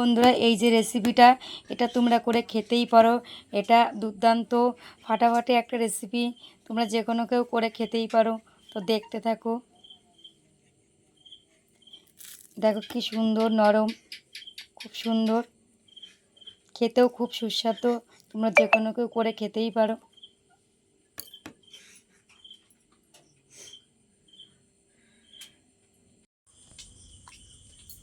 বন্ধুরা, এই যে রেসিপিটা এটা তোমরা করে খেতেই পারো। এটা দুর্দান্ত, ফাটাফাটি একটা রেসিপি তোমরা যে কোনো কেউ করে খেতেই পারো। তো দেখতে থাকো। দেখো কি সুন্দর, নরম, খুব সুন্দর। খেতেও খুব সুস্বাদু। তোমরা যে কোনো কেউ করে খেতেই পারো।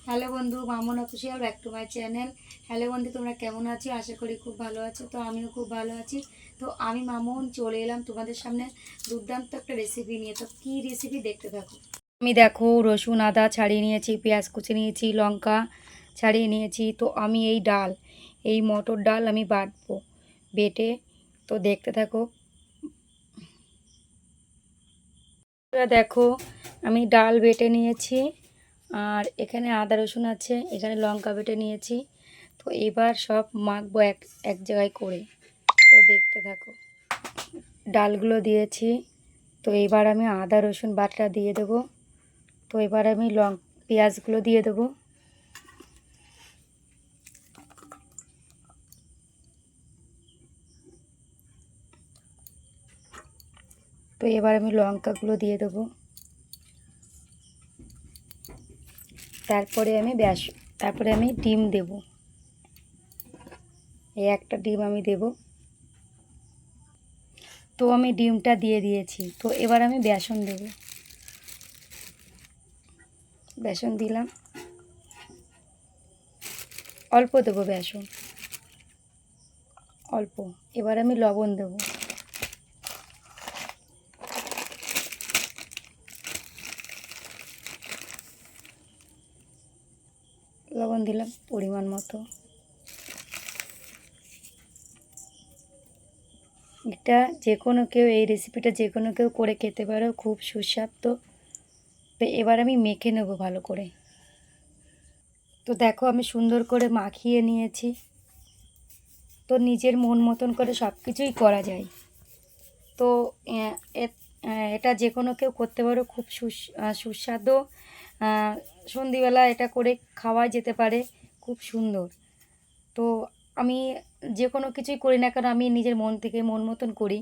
হ্যালো বন্ধু, Mamon official, back to my channel. Hello বন্ধু, তোমরা কেমন আছো? আশা করি খুব ভালো আছো, তো আমিও খুব ভালো আছি। তো আমি মামন, চলে এলাম তোমাদের সামনে দুর্দান্ত একটা রেসিপি নিয়ে। তো কী রেসিপি দেখতে থাকো? আমি দেখো, রসুন, আদা ছাড়িয়ে নিয়েছি, পেঁয়াজ কুচি নিয়েছি, লঙ্কা ছাড়িয়ে নিয়েছি। তো আমি এই ডাল, এই মটর ডাল আমি বাটবো বেটে। তো দেখতে থাকো। দেখো, আমি ডাল বেটে নিয়েছি। আর এখানে আদা, রসুন আছে, এখানে লঙ্কা বেটে নিয়েছি। তো এবার সব মাখবো এক এক জায়গায় করে। তো দেখতে থাকো, ডালগুলো দিয়েছি। তো এবার আমি আদা, রসুন বাটা দিয়ে দেবো। তো এবার আমি লং, পেঁয়াজগুলো দিয়ে দেবো। তো এবার আমি লঙ্কাগুলো দিয়ে দেবো। তারপরে আমি ব্যাস, তারপরে আমি ডিম দেব। এই একটা ডিম আমি দেব। তো আমি ডিমটা দিয়ে দিয়েছি। তো এবার আমি বেসন দেব। বেসন দিলাম। অল্প দেবো বেসন। অল্প। এবার আমি লবণ দেব। লবণ দিলাম পরিমাণ মতো। এটা যে কোনো কেউ, এই রেসিপিটা যে কোনো কেউ করে খেতে পারো, খুব সুস্বাদু। তো এবার আমি মেখে নেব ভালো করে। তো দেখো আমি সুন্দর করে মাখিয়ে নিয়েছি। তো নিজের মন মতন করে সব কিছুই করা যায়। তো এটা যে কোনো কেউ করতে পারো, খুব সুস- সুস্বাদু। সন্ধিবেলা এটা করে খাওয়া যেতে পারে, খুব সুন্দর। তো আমি যে কোনো কিছুই করি না কেন, আমি নিজের মন থেকে মন মতন করি,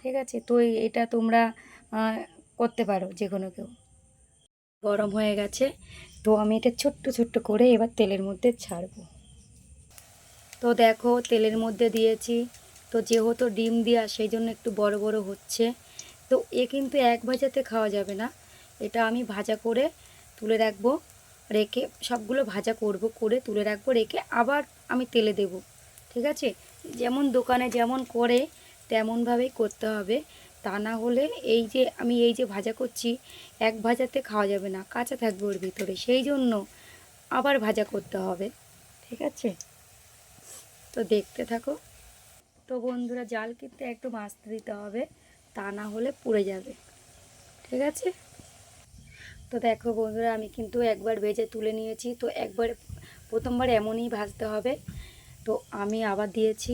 ঠিক আছে? তো এটা তোমরা করতে পারো যে কোনো কেউ। গরম হয়ে গেছে, তো আমি এটা ছোট্ট ছোট্ট করে এবার তেলের মধ্যে ছাড়বো। তো দেখো, তেলের মধ্যে দিয়েছি। তো যেহেতু ডিম দেওয়া, সেই জন্য একটু বড় বড় হচ্ছে। তো এ কিন্তু এক ভাজাতে খাওয়া যাবে না। এটা আমি ভাজা করে তুলে রাখব, রেখে সবগুলো ভাজা করব, করে তুলে রাখব, রেখে আবার আমি তেলে দেব, ঠিক আছে? যেমন দোকানে যেমন করে তেমনভাবেই করতে হবে, তা না হলে এই যে আমি এই যে ভাজা করছি, এক ভাজাতে খাওয়া যাবে না, কাঁচা থাকবে ওর ভিতরে, সেই জন্য আবার ভাজা করতে হবে, ঠিক আছে? তো দেখতে থাকো। তো বন্ধুরা, জাল কিন্তু একটু মাছতে দিতে হবে, তা না হলে পুড়ে যাবে, ঠিক আছে? তো দেখো বন্ধুরা, আমি কিন্তু একবার ভেজে তুলে নিয়েছি। তো একবার, প্রথমবার এমনই ভাজতে হবে। তো আমি আবার দিয়েছি।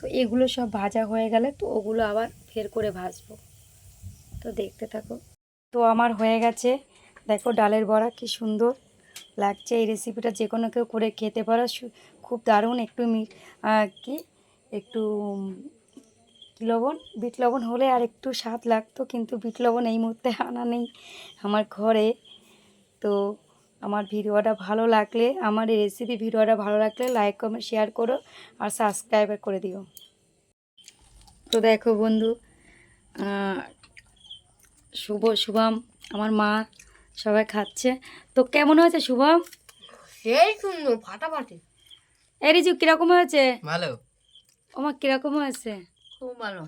তো এগুলো সব ভাজা হয়ে গেলে তো ওগুলো আবার ফের করে ভাজবো। তো দেখতে থাকো। তো আমার হয়ে গেছে। দেখো ডালের বড়া কি সুন্দর লাগছে। এই রেসিপিটা যে কোনো কেউ করে খেতে পারো। খুব দারুণ। একটু মি কি? একটু লবণ বিট লবণ হলে আর একটু স্বাদ লাগতো কিন্তু বিট লবণ এই মুহূর্তে আনা নেই আমার ঘরে। তো আমার ভিডিওটা ভালো লাগলে আমার এই রেসিপি ভিডিওটা ভালো লাগলে লাইক কমেন্ট শেয়ার করো আর সাবস্ক্রাইব করে দিও। তো দেখো বন্ধু শুভ শুভম আমার মা সবাই খাচ্ছে। তো কেমন হয়েছে শুভম? সেই সুন্দর ফাটাফাটি। এই রিজু কীরকম হয়েছে? ভালো। আমার কীরকম হয়েছে? খুব ভালো